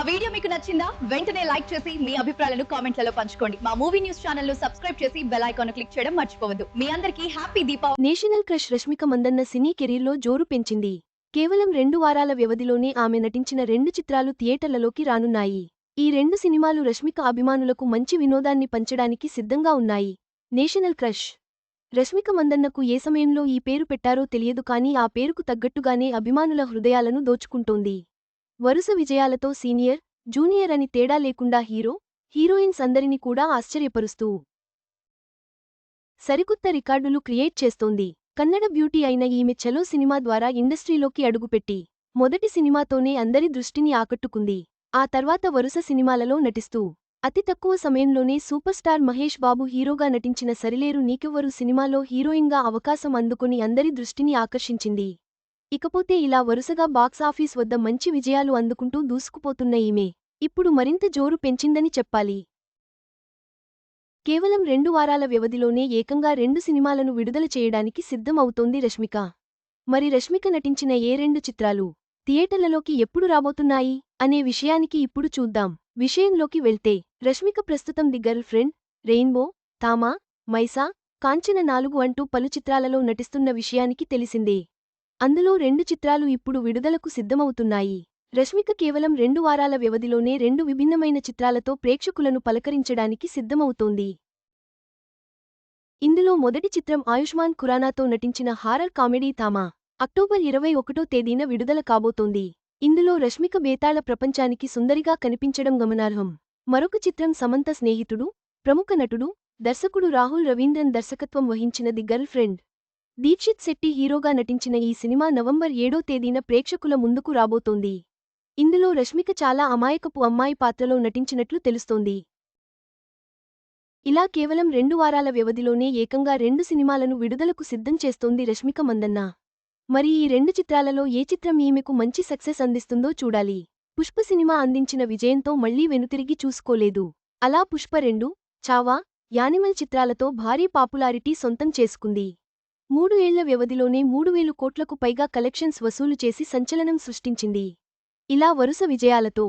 మా వీడియో మీకు నచ్చిందా? వెంటనే లైక్ చేసి మీ అభిప్రాయాలను కామెంట్లలో పంచుకోండి. మా మూవీ న్యూస్ ఛానల్ను సబ్స్క్రైబ్ చేసి బెల్ ఐకాన్ క్లిక్ చేయడం మర్చిపోవద్దు. మీ అందరికీ happy Deepavali. National crush Rashmika Mandanna cine కెరీర్లో జోరు పెంచింది. కేవలం రెండు వారాల వ్యవధిలోనే ఆమె నటించిన రెండు చిత్రాలు థియేటర్లలోకి రానున్నాయి. ఈ రెండు సినిమాలు రష్మిక అభిమానులకు మంచి వినోదాన్ని పంచడానికి సిద్ధంగా ఉన్నాయి. నేషనల్ క్రష్ రష్మిక మందన్నకు ఏ సమయంలో ఈ పేరు పెట్టారో తెలియదు కానీ ఆ పేరుకు తగ్గట్టుగానే అభిమానుల హృదయాలను దోచుకుంటోంది. వరుస విజయాలతో సీనియర్ జూనియర్ అని తేడా లేకుండా హీరో హీరోయిన్స్ అందరినీ కూడా ఆశ్చర్యపరుస్తూ సరికొత్త రికార్డులు క్రియేట్ చేస్తోంది. కన్నడ బ్యూటీ అయిన ఈమె చలో సినిమా ద్వారా ఇండస్ట్రీలోకి అడుగుపెట్టి మొదటి సినిమాతోనే అందరి దృష్టిని ఆకట్టుకుంది. ఆ తర్వాత వరుస సినిమాలలో నటిస్తూ అతి తక్కువ సమయంలోనే సూపర్ స్టార్ మహేష్ బాబు హీరోగా నటించిన సరిలేరు నీకెవ్వరు సినిమాలో హీరోయిన్గా అవకాశం అందుకుని అందరి దృష్టిని ఆకర్షించింది. ఇకపోతే ఇలా వరుసగా బాక్సాఫీస్ వద్ద మంచి విజయాలు అందుకుంటూ దూసుకుపోతున్న ఈమె ఇప్పుడు మరింత జోరు పెంచిందని చెప్పాలి. కేవలం రెండు వారాల వ్యవధిలోనే ఏకంగా రెండు సినిమాలను విడుదల చేయడానికి సిద్ధం అవుతోంది రష్మిక. మరి రష్మిక నటించిన ఏ రెండు చిత్రాలు థియేటర్లలోకి ఎప్పుడు రాబోతున్నాయి అనే విషయానికి ఇప్పుడు చూద్దాం. విషయంలోకి వెళ్తే రష్మిక ప్రస్తుతం the girlfriend rainbow Thama Mysaa Kanchana నాలుగు అంటూ పలు చిత్రాలలో నటిస్తున్న విషయానికి తెలిసిందే. అందులో రెండు చిత్రాలు ఇప్పుడు విడుదలకు సిద్ధమవుతున్నాయి. రష్మిక కేవలం రెండు వారాల వ్యవధిలోనే రెండు విభిన్నమైన చిత్రాలతో ప్రేక్షకులను పలకరించడానికి సిద్ధమవుతోంది. ఇందులో మొదటి చిత్రం ఆయుష్మాన్ ఖురానాతో నటించిన హారర్ కామెడీ తామా అక్టోబర్ ఇరవై ఒకటో తేదీన విడుదల కాబోతోంది. ఇందులో రష్మిక బేతాళ ప్రపంచానికి సుందరిగా కనిపించడం గమనార్హం. మరొక చిత్రం సమంత స్నేహితుడు ప్రముఖ నటుడు దర్శకుడు రాహుల్ రవీంద్రన్ దర్శకత్వం వహించిన the girlfriend Dheekshith Shetty హీరోగా నటించిన ఈ సినిమా నవంబర్ ఏడో తేదీన ప్రేక్షకుల ముందుకు రాబోతోంది. ఇందులో రష్మిక చాలా అమాయకపు అమ్మాయి పాత్రలో నటించినట్లు తెలుస్తోంది. ఇలా కేవలం రెండు వారాల వ్యవధిలోనే ఏకంగా రెండు సినిమాలను విడుదలకు సిద్ధం చేస్తోంది రష్మిక మందన్న. మరి ఈ రెండు చిత్రాలలో ఏ చిత్రం ఈమెకు మంచి సక్సెస్ అందిస్తుందో చూడాలి. పుష్ప సినిమా అందించిన విజయంతో మళ్ళీ వెనుతిరిగి చూసుకోలేదు. అలా పుష్ప రెండు చావా యానిమల్ చిత్రాలతో భారీ పాపులారిటీ సొంతం చేసుకుంది. మూడు ఏళ్ళ వ్యవధిలోనే మూడు వేలు కోట్లకు పైగా కలెక్షన్స్ వసూలు చేసి సంచలనం సృష్టించింది. ఇలా వరుస విజయాలతో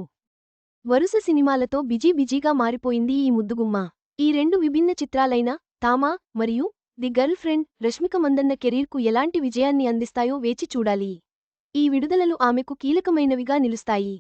వరుస సినిమాలతో బిజీ బిజీగా మారిపోయింది ఈ ముద్దుగుమ్మ. ఈ రెండు విభిన్న చిత్రాలైన తామా మరియు the girlfriend Rashmika Mandanna కెరీర్కు ఎలాంటి విజయాన్ని అందిస్తాయో వేచి చూడాలి. ఈ విడుదలలు ఆమెకు కీలకమైనవిగా నిలుస్తాయి.